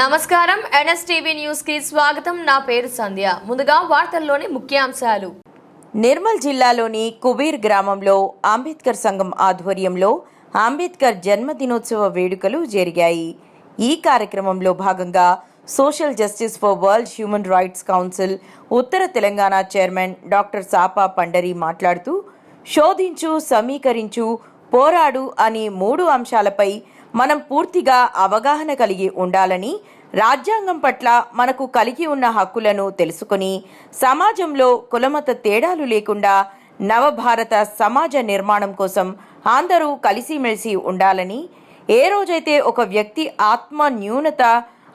నమస్కారం. ఎన్ఎస్టీవీ న్యూస్కి స్వాగతం. నా పేరు సంధ్య. ముందుగా వార్తల్లోని ముఖ్యాంశాలు. నిర్మల్ జిల్లాలోని కుబీర్ గ్రామంలో అంబేద్కర్ సంఘం ఆధ్వర్యంలో అంబేద్కర్ జన్మదినోత్సవ వేడుకలు జరిగాయి. ఈ కార్యక్రమంలో భాగంగా social justice for world human rights council Uttara Telangana chairman doctor Sapa Pandari మాట్లాడుతూ శోధించు సమీకరించు పోరాడు అనే మూడు అంశాలపై మనం పూర్తిగా అవగాహన కలిగి ఉండాలని రాజ్యాంగం పట్ల మనకు కలిగి ఉన్న హక్కులను తెలుసుకొని సమాజంలో కులమత తేడాలు లేకుండా నవభారత సమాజ నిర్మాణం కోసం అందరూ కలిసిమెలిసి ఉండాలని ఏ రోజైతే ఒక వ్యక్తి ఆత్మ న్యూనత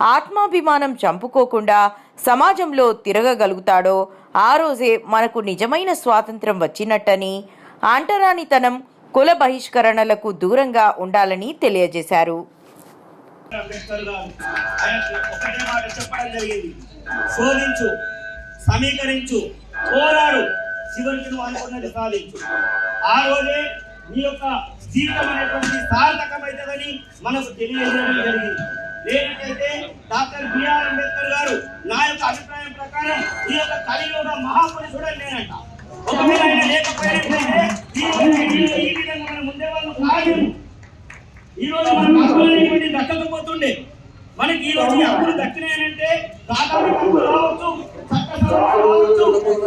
ఆత్మాభిమానం చంపుకోకుండా సమాజంలో తిరగగలుగుతాడో ఆ రోజే మనకు నిజమైన స్వాతంత్రం వచ్చినట్టని అంటరానితనం కుల బహిష్కరణలకు దూరంగా ఉండాలని తెలియజేశారు. శోధించు సమీకరించు పోరాడు చివరికి నువ్వు అనుకున్నది సాధించు. ఆ రోజే నీ యొక్క జీవితం అనేటువంటి మనకు తెలియజేయడం జరిగింది. డాక్టర్ బిఆర్ అంబేద్కర్ గారు నా యొక్క అభిప్రాయం ప్రకారం ఈ యొక్క కలియుగ మహాపురుషుడు అని నేనంట. ఒకవేళ ఆయన లేకపోయినట్లయితే ఈ రోజు విధంగా మన ముందే వాళ్ళు కాలేము ఈ రోజు హక్కులు అనేటువంటి దక్కకపోతుండే మనకి ఈ రోజు ఈ హక్కులు దక్కినాయనంటే దాదాపు హక్కులు రావచ్చు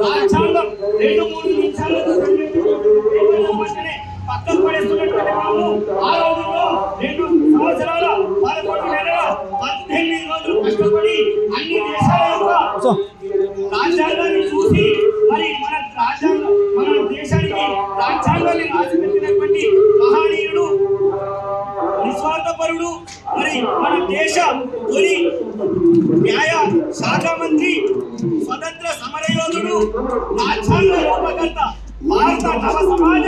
రాజ్యాంగం రెండు మూడు నిమిషాలకు పక్కకు పడేస్తున్నటువంటి ఆ రోజుల్లో రెండు సంవత్సరాల పదకొండు నెలల పద్దెనిమిది రోజులు కష్టపడి అన్ని దేశాల యొక్క రాజ్యాంగాన్ని చూసి మరి మన రాజ్యాంగం మన దేశానికి రాజ్యాంగాన్ని రాసిపెట్టినటువంటి మహనీయుడు నిస్వార్థపరుడు మరి మన దేశ తొలి న్యాయ శాఖ మంత్రి స్వతంత్ర సమరయోధుడు రాజ్యాంగ రూపకర్త భారత నవ సమాజ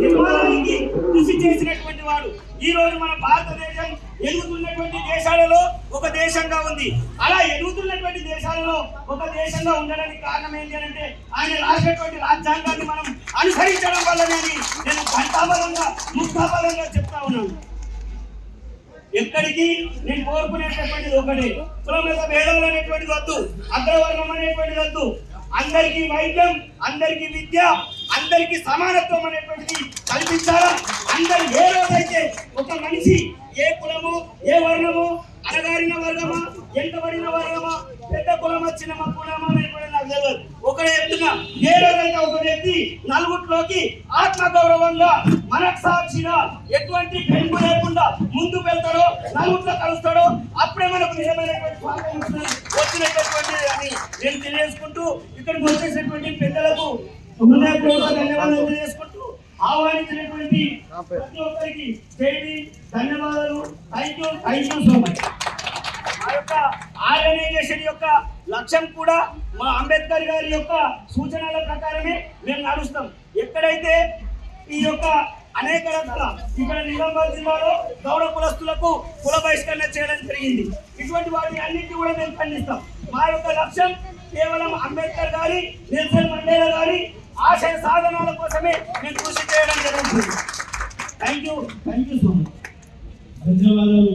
నిర్మాణానికి కృషి చేసినటువంటి వాడు. ఈ రోజు మన భారతదేశం ఎదుగుతున్నటువంటి దేశాలలో ఒక దేశంగా ఉంది. అలా ఎదుగుతున్నటువంటి దేశం ఒక దేశంగా ఉండడానికి కారణం ఏంటి అంటే ఆయన రాసినటువంటి రాజ్యాంగాన్ని మనం అనుసరించడం వల్లనే నేను ఘంటాబలంగా ముక్తాబలంగా చెప్తా ఉన్నాను. ఎక్కడికి నేను కోరుకునేటటువంటిది ఒకటి. కులమత భేదములు అనేటువంటిది వద్దు అగ్రవర్ణం అనేటువంటిది వద్దు. అందరికీ వైద్యం అందరికీ విద్య అందరికీ సమానత్వం అనేటువంటిది కల్పించాలా? అందరు ఏ రోజైతే ఒక మనిషి ఏ కులము ఏ వర్ణం ఎంతబడిన వర్గమా పెద్ద కులమా చిన్న కులమా కూడా నాకు తెలియదు. ఒకటే చెప్తున్నా ఏ రోజైతే ఒక వ్యక్తి నలుగుట్లోకి ఆత్మ గౌరవంగా మనకు సాక్షిగా ఎటువంటి పెంపు లేకుండా ముందు వెళ్తాడో నలుగుట్లో కలుస్తాడో అప్పుడే మనకు నిజమైనటువంటి వచ్చినటువంటి అని నేను తెలియజేసుకుంటూ ఇక్కడికి వచ్చేసినటువంటి పెద్దలకు హృదయపూర్వక ధన్యవాదాలు తెలియజేసుకుంటూ ఆహ్వానించినటువంటి ప్రతి ఒక్కరికి జైవి ధన్యవాదాలు. Thank you thank you so much మా యొక్క ఆర్గనైజేషన్ యొక్క లక్ష్యం కూడా మా అంబేద్కర్ గారి యొక్క సూచనల ప్రకారమే మేము నడుస్తాం. ఎక్కడైతే ఈ యొక్క అనేక రకాల ఇక్కడ నిజామాబాద్ జిల్లాలో గౌరవ కులస్తులకు కుల బహిష్కరణ చేయడం జరిగింది. ఇటువంటి వాటి అన్నింటినీ కూడా మేము ఖండిస్తాం. మా యొక్క లక్ష్యం కేవలం అంబేద్కర్ గారి నెల్సన్ మండేలా గారి ఆశయ సాధనాల కోసమే మేము కృషి చేయడం జరుగుతుంది. Thank you thank you so much. ధన్యవాదాలు.